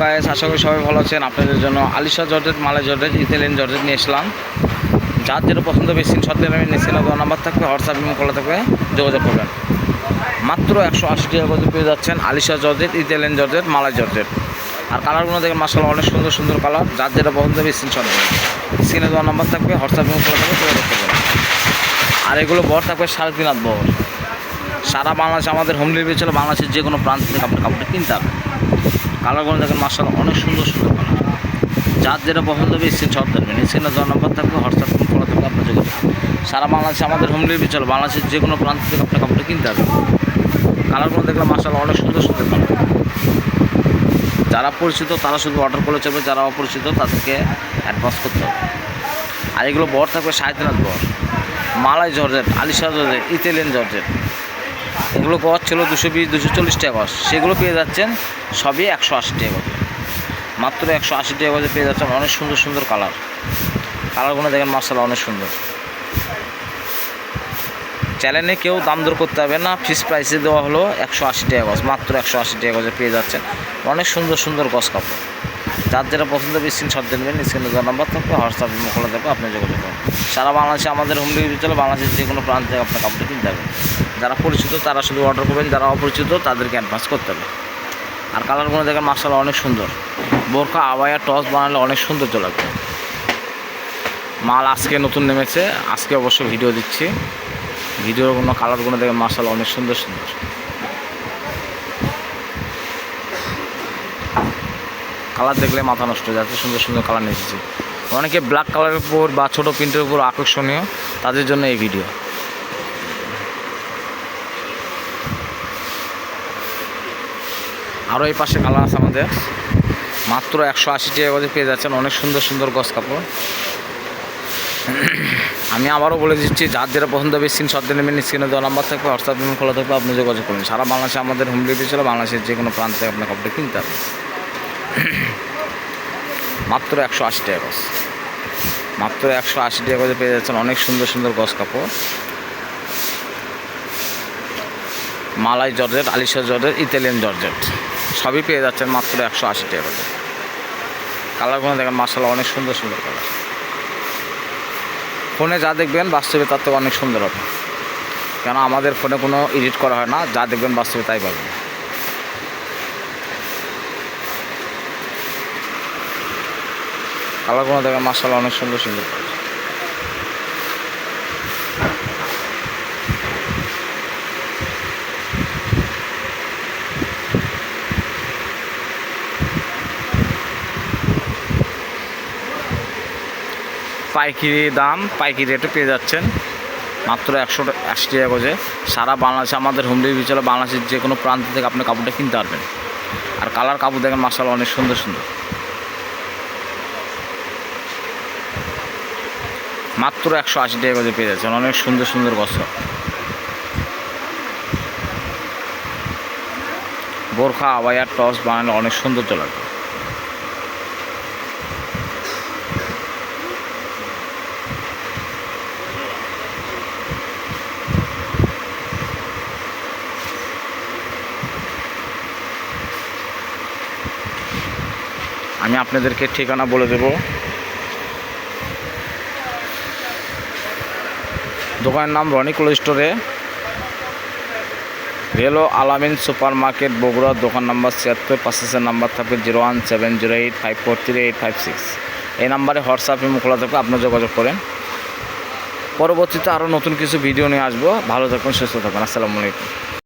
গায়ে আশা করি সবাই ভালো আছেন। আপনাদের জন্য আলিশা জর্জেট মালে জর্জেট ইতালিয়ান জর্জেট নিয়ে এসলাম। যার যেটা পছন্দ হবে স্ক্রিনশট দেবেন আমি নিচে দেওয়া নাম্বার থাকবে হোয়াটসঅ্যাপ এবং খোলা থাকবে, যোগাযোগ করবেন। মাত্র একশো আশি টাকা করে পেয়ে যাচ্ছেন Alisha georgette Italian georgette, malai georgette. আর কালারগুলো দেখেন মাসাল্লাহ অনেক সুন্দর সুন্দর কালার যার যেটা পছন্দ হবে স্ক্রিনশট দেবেন স্ক্রিনে দেওয়া নাম্বার থাকবে হোয়াটসঅ্যাপ এবং খোলা থাকবে, যোগাযোগ করবেন। আর এগুলো বর থাকবে সাড়ে তিন হাত বর সারা বাংলাদেশ, আমাদের হোম ডেলিভারি ছিল বাংলাদেশের যে কোনো প্রান্ত থেকে আপনার কাপড়টা কিনতে হবে। কালারগুলো দেখেন মার্শাল অনেক সুন্দর সুন্দর কালার যার যেটা পছন্দ হবে স্ক্রিনশট দেবেন স্ক্রিনে দেওয়া নাম্বার থাকবে, হোয়াটসঅ্যাপ খোলা থাকবে, আপনার যোগাযোগ সারা বাংলাদেশে, আমাদের হোম ডেলিভারি চলে। বাংলাদেশের যে কোনো প্রান্ত থেকে আপনার কাপড়টা কিনতে হবে। কালারগুলো দেখলে মার্শাল অনেক সুন্দর সুন্দর যারা পরিচিত, তারা শুধু অর্ডার করলে চলবে, যারা অপরিচিত, তাদেরকে অ্যাডভান্স করতে হবে। আর এগুলো বর থাকবে সাড়ে বর। Malai georgette, Alisha georgette, Italian georgette. এগুলো গছ ছিল দুশো বিশ, দুশো চল্লিশ টাকা গছ সেগুলো পেয়ে যাচ্ছেন সবই একশো আশি টাকা গজে মাত্র একশো আশি টাকা গজে পেয়ে যাচ্ছেন অনেক সুন্দর সুন্দর কালার। কালারগুলো দেখেন মার্শাল, অনেক সুন্দর। চ্যানেলে কেউ দাম দর করতে হবে না ফিক্স প্রাইসে দেওয়া হলো একশো আশি টাকা গজ, মাত্র একশো আশি টাকা গজে পেয়ে যাচ্ছেন অনেক সুন্দর সুন্দর গছ কাপড়। যার যেটা পছন্দ হবে স্ক্রিনশট দেবেন স্ক্রিনে দেওয়া নাম্বার থাকবে হোয়াটসঅ্যাপ খোলা থাকবে, আপনি যোগাযোগ করুন। সারা বাংলাদেশে আমাদের হোম ডেলিভারি চলে, বাংলাদেশের যে কোনো প্রান্ত থেকে আপনার কাপড়টা কিনতে হবে। যারা পরিচিত, তারা শুধু অর্ডার করবেন, যারা অপরিচিত, তাদেরকে অ্যাডভান্স করতে হবে। আর কালারগুলো দেখেন মার্শাল অনেক সুন্দর। বোরকা আবায়া, টস বানালে অনেক সুন্দর লাগবে। মাল আজকে নতুন নেমেছে, আজকে অবশ্য ভিডিও দিচ্ছি। ভিডিওর কোনো কালারগুলো দেখেন মার্শাল অনেক সুন্দর সুন্দর। কালার দেখলে মাথা নষ্ট যাচ্ছে সুন্দর সুন্দর কালার নিয়ে এসেছি। অনেকে ব্ল্যাক কালারের উপর বা ছোটো প্রিন্টের উপর আকর্ষণীয়, তাদের জন্য এই ভিডিও আরও এই পাশে কালার আছে আমাদের। মাত্র একশো আশি টাকা করে পেয়ে যাচ্ছেন, অনেক সুন্দর সুন্দর গস কাপড়। আমি আবারও বলে দিচ্ছি, যার যেটা পছন্দ হবে স্ক্রিন দিয়ে নেবেন স্ক্রিনে দেওয়া নাম্বার থাকবে হোয়াটসঅ্যাপ পেমেন্ট খোলা থাকবে, আপনি যোগাযোগ করুন। সারা বাংলাদেশে আমাদের হোম ডেলিভারি ছিল বাংলাদেশের যে কোনো প্রান্ত আপনার কাপড়টা কিনতে হবে মাত্র একশো আশি টাকা গজ মাত্র একশো আশি টাকা করে পেয়ে যাচ্ছেন, অনেক সুন্দর সুন্দর গস কাপড়। Malai georgette, Alisha georgette, Italian georgette. সবই পেয়ে যাচ্ছেন মাত্র একশো আশি টাকা করে। কালারগুলো দেখেন মার্শাল্লাহ অনেক সুন্দর সুন্দর কালার। ফোনে যা দেখবেন বাস্তবে তার থেকে অনেক সুন্দর হবে। কেন আমাদের ফোনে কোনো এডিট করা হয় না, যা দেখবেন বাস্তবে তাই পাবেন। কালারগুলো দেখেন মার্শাল্লাহ অনেক সুন্দর সুন্দর। পাইকারি দাম, পাইকিরি রেটে পেয়ে যাচ্ছেন। মাত্র একশো আশি টাকা করে সারা বাংলাদেশে আমাদের হোম ডেলিভারি চলে, বাংলাদেশের যে কোনো প্রান্ত থেকে আপনি কাপড়টা কিনতে পারবেন। আর কালার কাপড় দেখেন মাসাল অনেক সুন্দর সুন্দর। মাত্র একশো আশি টাকা করে পেয়ে যাচ্ছেন, অনেক সুন্দর সুন্দর বস্ত্র। বোরখা আবায়ার টস বানালে অনেক সৌন্দর্য লাগবে। আমি আপনাদেরকে ঠিকানা বলে দেব। দোকানের নাম রনিকুল স্টোরে। রেলো আলামিন সুপার মার্কেট বগুড়া, দোকান নাম্বার ছিয়াত্তর পাঁচের নাম্বার থাকবে zero one seven zero eight five four three eight five six. এই নাম্বারে হোয়াটসঅ্যাপ এবং খোলা থাকবে আপনার যোগাযোগ করেন। পরবর্তীতে আরও নতুন কিছু ভিডিও নিয়ে আসব। ভালো থাকুন, সুস্থ থাকুন। আসসালামু আলাইকুম।